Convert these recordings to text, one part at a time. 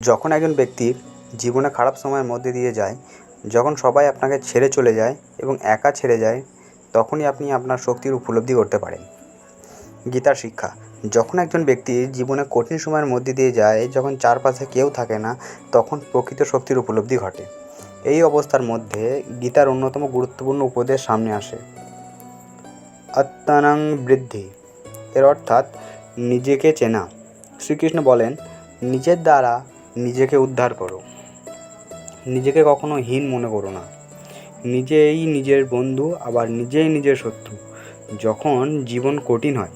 যখন একজন ব্যক্তির জীবনে খারাপ সময়ের মধ্যে দিয়ে যায়, যখন সবাই আপনাকে ছেড়ে চলে যায় এবং একা ছেড়ে যায়, তখনই আপনি আপনার শক্তির উপলব্ধি করতে পারেন। গীতার শিক্ষা, যখন একজন ব্যক্তি জীবনে কঠিন সময়ের মধ্যে দিয়ে যায়, যখন চারপাশে কেউ থাকে না, তখন প্রকৃত শক্তির উপলব্ধি ঘটে। এই অবস্থার মধ্যে গীতার অন্যতম গুরুত্বপূর্ণ উপদেশ সামনে আসে। আত্মানাং বৃদ্ধি, এর অর্থাৎ নিজেকে চেনা। শ্রীকৃষ্ণ বলেন, নিজের দ্বারা নিজেকে উদ্ধার করো। নিজেকে কখনো হীন মনে করো না। নিজেই নিজের বন্ধু, আবার নিজেই নিজের শত্রু। যখন জীবন কঠিন হয়,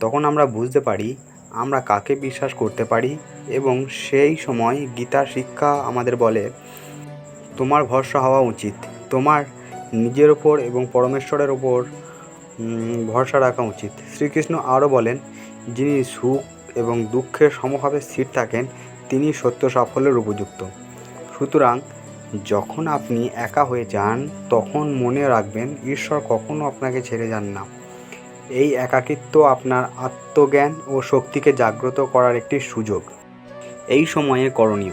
তখন আমরা বুঝতে পারি আমরা কাকে বিশ্বাস করতে পারি এবং সেই সময় গীতার শিক্ষা আমাদের বলে, তোমার ভরসা হওয়া উচিত। তোমার, নিজের ওপর এবং পরমেশ্বরের ওপর ভরসা রাখা উচিত। শ্রীকৃষ্ণ আরও বলেন, যিনি সুখ এবং দুঃখের সমভাবে স্থির থাকেন তিনি সত্য সাফল্যের উপযুক্ত। সুতরাং, যখন আপনি একা হয়ে যান, তখন মনে রাখবেন, ঈশ্বর কখনও আপনাকে ছেড়ে যান না। এই একাকিত্ব আপনার আত্মজ্ঞান ও শক্তিকে জাগ্রত করার একটি সুযোগ। এই সময়ে করণীয়,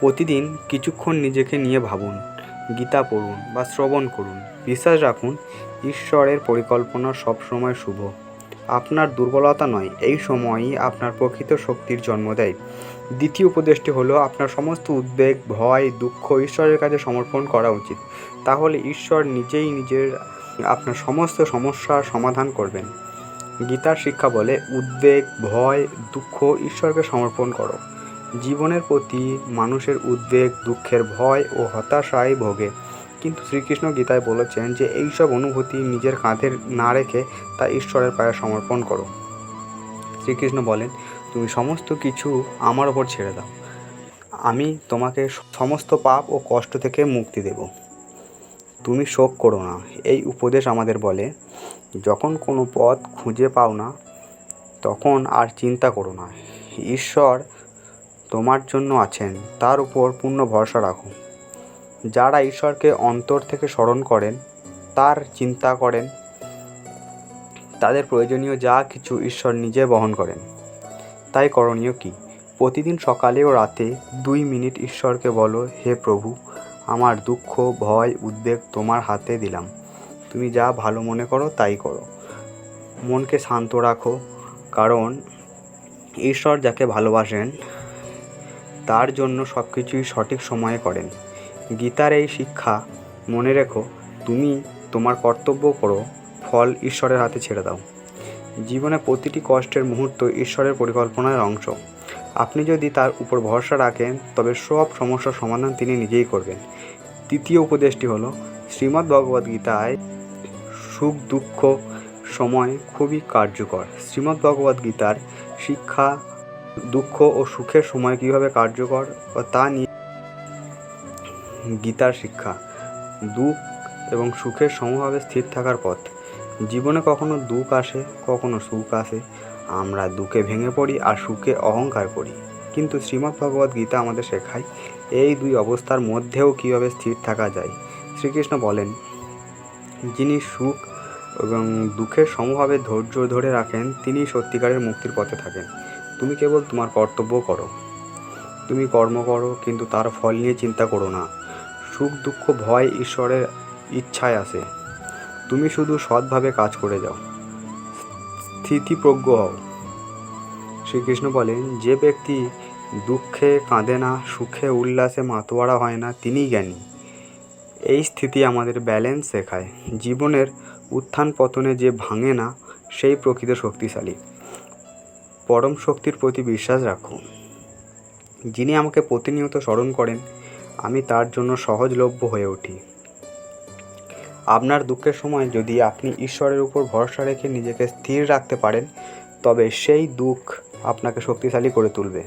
প্রতিদিন কিছুক্ষণ নিজেকে নিয়ে ভাবুন, গীতা পড়ুন বা শ্রবণ করুন। বিশ্বাস রাখুন, ঈশ্বরের পরিকল্পনা সবসময় শুভ। আপনার দুর্বলতা নয়, এই সময়ই আপনার প্রকৃত শক্তির জন্ম দেয়। দ্বিতীয় উপদেশটি হলো, আপনার সমস্ত উদ্বেগ, ভয়, দুঃখ ঈশ্বরের কাছে সমর্পণ করা উচিত। তাহলে ঈশ্বর নিজেই নিজের, আপনার সমস্ত সমস্যার সমাধান করবেন। গীতার শিক্ষা বলে, উদ্বেগ, ভয়, দুঃখ ঈশ্বরকে সমর্পণ করো। জীবনের প্রতি মানুষের উদ্বেগ, দুঃখের ভয় ও হতাশায় ভোগে। কিন্তু শ্রীকৃষ্ণ গীতায় বলেছেন যে এইসব অনুভূতি নিজের কাঁধে না রেখে তা ঈশ্বরের পায়ে সমর্পণ করো। শ্রীকৃষ্ণ বলেন, তুমি সমস্ত কিছু আমার ওপর ছেড়ে দাও। আমি তোমাকে সমস্ত পাপ ও কষ্ট থেকে মুক্তি দেব। তুমি শোক করো না। এই উপদেশ আমাদের বলে, যখন কোনো পথ খুঁজে পাও না, তখন আর চিন্তা করো না। ঈশ্বর তোমার জন্য আছেন, তার উপর পূর্ণ ভরসা রাখো। যারা ঈশ্বরকে অন্তর থেকে স্মরণ করেন, তার চিন্তা করেন, তাদের প্রয়োজনীয় যা কিছু ঈশ্বর নিজে বহন করেন। তাই করণীয় কি? প্রতিদিন সকালে ও রাতে দুই মিনিট ঈশ্বরকে বলো, হে প্রভু, আমার দুঃখ, ভয়, উদ্বেগ তোমার হাতে দিলাম। তুমি যা ভালো মনে করো, তাই করো। মনকে শান্ত রাখো, কারণ ঈশ্বর যাকে ভালোবাসেন, তার জন্য সব কিছুই সঠিক সময়ে করেন। গীতার এই শিক্ষা, মনে রেখো, তুমি তোমার কর্তব্য করো, ফল ঈশ্বরের হাতে ছেড়ে দাও। জীবনে প্রতিটি কষ্টের মুহূর্ত ঈশ্বরের পরিকল্পনার অংশ। আপনি যদি তার উপর ভরসা রাখেন, তবে সব সমস্যার সমাধান তিনি নিজেই করবেন। তৃতীয় উপদেশটি হলো, শ্রীমদ্ ভগবদ্গীতায় সুখ, দুঃখ, সময় খুবই কার্যকর। শ্রীমদ্ ভগবদ্গীতার শিক্ষা, দুঃখ ও সুখের সময় কীভাবে কার্যকর, তা নিয়ে গীতার শিক্ষা, দুঃখ এবং সুখের সমভাবে স্থির থাকার পথ। জীবনে কখনো দুঃখ আসে, কখনো সুখ আসে। আমরা দুঃখে ভেঙে পড়ি আর সুখে অহংকার করি। কিন্তু শ্রীমদ্ ভগবদ্ গীতা আমাদের শেখায়, এই দুই অবস্থার মধ্যেও কীভাবে স্থির থাকা যায়? শ্রীকৃষ্ণ বলেন, যিনি সুখ এবং দুঃখের সমভাবে ধৈর্য ধরে রাখেন তিনি সত্যিকারের মুক্তির পথে থাকেন। তুমি কেবল তোমার কর্তব্য করো। তুমি কর্ম করো, কিন্তু তার ফল নিয়ে চিন্তা করো না। সুখ, দুঃখ, ভয় ঈশ্বরের ইচ্ছায় আসে তুমি শুধু সৎভাবে কাজ করে যাও। স্থিতিপ্রজ্ঞ হও। শ্রীকৃষ্ণ বলেন, যে ব্যক্তি দুঃখে কাঁদে না, সুখে উল্লাসে মাতোয়ারা হয় না, তিনিই জ্ঞানী। এই স্থিতি আমাদের ব্যালেন্স শেখায়। জীবনের উত্থান পতনে যে ভাঙে না, সেই প্রকৃত শক্তিশালী। পরম শক্তির প্রতি বিশ্বাস রাখুন। যিনি আমাকে প্রতিনিয়ত স্মরণ করেন আমি তার জন্য সহজলভ্য হয়ে উঠি। আপনার দুঃখের সময় যদি আপনি ঈশ্বরের উপর ভরসা রেখে নিজেকে স্থির রাখতে পারেন, তবে সেই দুঃখ আপনাকে শক্তিশালী করে তুলবে।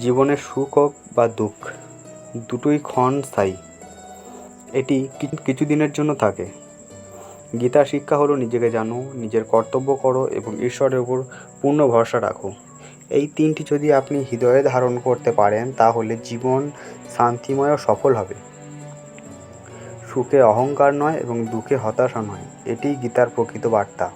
জীবনের সুখ হোক বা দুঃখ, দুটোই ক্ষণস্থায়ী এটি কিছুদিনের জন্য থাকে। গীতার শিক্ষা হলো নিজেকে জানো, নিজের কর্তব্য করো এবং ঈশ্বরের উপর পূর্ণ ভরসা রাখো। এই তিনটি যদি আপনি হৃদয়ে ধারণ করতে পারেন, তাহলে জীবন শান্তিময় ও সফল হবে। সুখে অহংকার নয় এবং দুঃখে হতাশা নয়। এটিই গীতার প্রকৃত বার্তা।